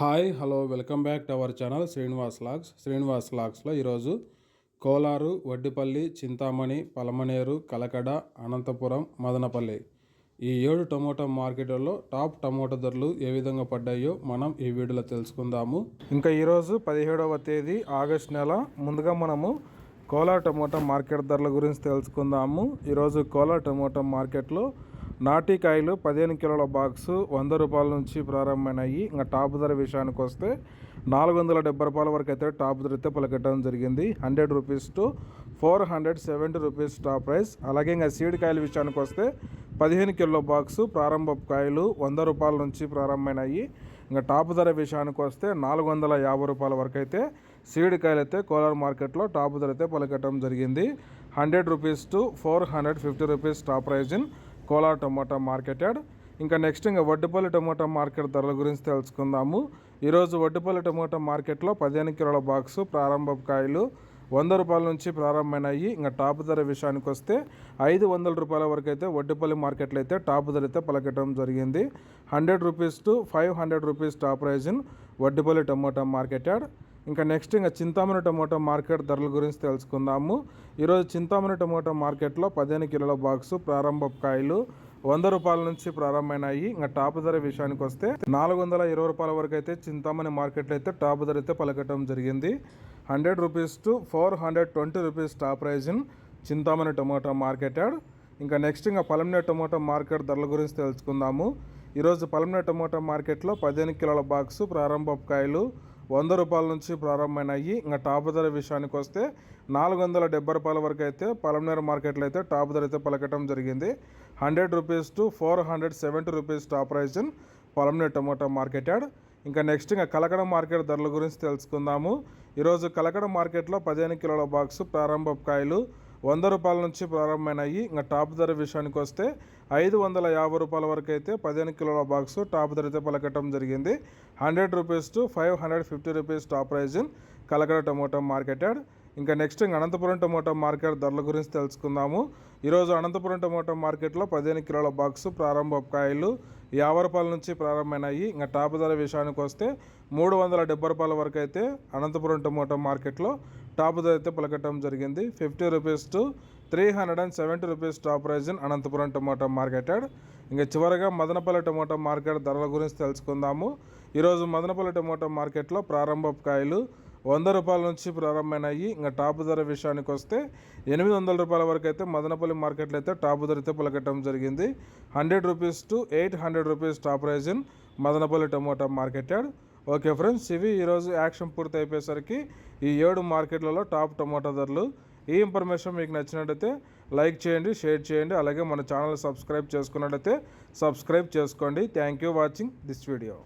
Hi hello welcome back to our channel Srinivas logs. Srinivas లాగ్స్లో ఈరోజు కోలారు వడ్డిపల్లి చింతామణి పలమనేరు కలకడ అనంతపురం మదనపల్లి ఈ ఏడు tomato మార్కెట్లలో టాప్ టమోటా ధరలు ఏ విధంగా పడ్డాయో మనం ఈ వీడియోలో తెలుసుకుందాము. ఇంకా ఈరోజు పదిహేడవ తేదీ ఆగస్ట్ నెల. ముందుగా మనము కోలార్ టమోటా మార్కెట్ ధరల గురించి తెలుసుకుందాము. ఈరోజు కోలార్ టమోటా మార్కెట్లో నాటికాయలు పదిహేను కిలోల బాక్స్ వంద రూపాయల నుంచి ప్రారంభమైనాయి. ఇంకా టాప్ ధర విషయానికి వస్తే నాలుగు వందల డెబ్బై రూపాయల వరకు అయితే టాప్ ధర అయితే పలకెట్టడం జరిగింది. Hundred rupees to four hundred seventy rupees top price. అలాగే ఇంకా సీడ్ కాయల విషయానికి వస్తే పదిహేను కిలో బాక్స్ ప్రారంభ కాయలు వంద రూపాయల నుంచి ప్రారంభమైనాయి. ఇంకా టాప్ ధర విషయానికి వస్తే నాలుగు వందల యాభై రూపాయల వరకు అయితే సీడ్ కాయలు అయితే కోలార్ మార్కెట్లో టాప్ ధర అయితే పలకట్టడం జరిగింది. Hundred rupees to four hundred fifty rupees top price in Kolar tomato market yard. ఇంకా నెక్స్ట్ ఇంకా వడ్డుపల్లి టొమాటో మార్కెట్ ధరల గురించి తెలుసుకుందాము. ఈరోజు వడ్డుపల్లి టమోటా మార్కెట్లో పదిహేను కిలోల బాక్సు ప్రారంభ కాయలు వంద రూపాయల నుంచి ప్రారంభమైనాయి. ఇంకా టాప్ ధర విషయానికి వస్తే ఐదు వందల రూపాయల వరకు అయితే వడ్డుపల్లి మార్కెట్లో అయితే టాప్ ధర అయితే పలకటం జరిగింది. Hundred rupees to five hundred rupees top price in tomato market yard ఇంకా నెక్స్ట్ ఇంకా చింతామణి టమోటా మార్కెట్ ధరల గురించి తెలుసుకుందాము. ఈరోజు చింతామణి టమోటా మార్కెట్లో పదిహేను కిలోల బాక్సు ప్రారంభ కాయలు వంద రూపాయల నుంచి ప్రారంభమైనాయి. ఇంకా టాప్ ధర విషయానికి వస్తే నాలుగు వందల ఇరవై రూపాయల వరకు అయితే చింతామణి మార్కెట్లో అయితే టాప్ ధర అయితే పలకటం జరిగింది. Hundred rupees to four hundred twenty rupees top price in Chintamani tomato market yard ఇంకా నెక్స్ట్ ఇంకా పలమనే టమోటా మార్కెట్ ధరల గురించి తెలుసుకుందాము. ఈరోజు పలమనే టమోటా మార్కెట్లో పదిహేను కిలోల బాక్సు ప్రారంభ కాయలు వంద రూపాయల నుంచి ప్రారంభమైనాయి. ఇంకా టాప్ ధర విషయానికి వస్తే నాలుగు వందల డెబ్బై రూపాయల వరకు అయితే పలమనేరు మార్కెట్లో అయితే టాప్ ధర అయితే పలకటం జరిగింది. Hundred rupees to four hundred seventy rupees top price in Palamaneru tomato market yard ఇంకా నెక్స్ట్ ఇంకా కలకడ మార్కెట్ ధరల గురించి తెలుసుకుందాము. ఈరోజు కలకడ మార్కెట్లో పదిహేను కిలోల బాక్సు ప్రారంభ కాయలు వంద రూపాయల నుంచి ప్రారంభమైనాయి. ఇంకా టాప్ ధర విషయానికి వస్తే ఐదు వందల యాభై రూపాయల వరకు అయితే పదిహేను కిలోల బాక్స్ టాప్ ధర అయితే పలకటం జరిగింది. Hundred rupees to five hundred fifty rupees top price in Kalakada tomato market yard. ఇంకా నెక్స్ట్ ఇంకా అనంతపురం టమోటా మార్కెట్ ధరల గురించి తెలుసుకుందాము. ఈరోజు అనంతపురం టమోటా మార్కెట్లో పదిహేను కిలోల బాక్స్ ప్రారంభ కాయలు యాభై రూపాయల నుంచి ప్రారంభమైనాయి. ఇంకా టాప్ ధర విషయానికి వస్తే మూడు వందల డెబ్బై రూపాయల వరకు అయితే అనంతపురం టమోటా మార్కెట్లో టాప్ ధర అయితే పలకటం జరిగింది. Fifty rupees to three hundred and seventy rupees top price in Anantapur tomato market yard. ఇంకా చివరగా మదనపల్లి టమోటా మార్కెట్ ధరల గురించి తెలుసుకుందాము. ఈరోజు మదనపల్లి టమోటా మార్కెట్లో ప్రారంభ కాయలు వంద రూపాయల నుంచి ప్రారంభమైనాయి. ఇంకా టాప్ ధర విషయానికి వస్తే ఎనిమిది వందల రూపాయల వరకు అయితే మదనపల్లి మార్కెట్లో అయితే టాప్ ధర అయితే పలకటం జరిగింది. Hundred rupees to eight hundred rupees top price in Madanapalle tomato market yard okay friends ఇవి ఈరోజు యాక్షన్ పూర్తి అయిపోయేసరికి ఈ ఏడు మార్కెట్లలో టాప్ టమోటా ధరలు. ఈ ఇన్ఫర్మేషన్ మీకు నచ్చినట్టయితే లైక్ చేయండి షేర్ చేయండి అలాగే మన ఛానల్ సబ్స్క్రైబ్ చేసుకున్నట్టయితే సబ్స్క్రైబ్ చేసుకోండి. Thank you watching this video.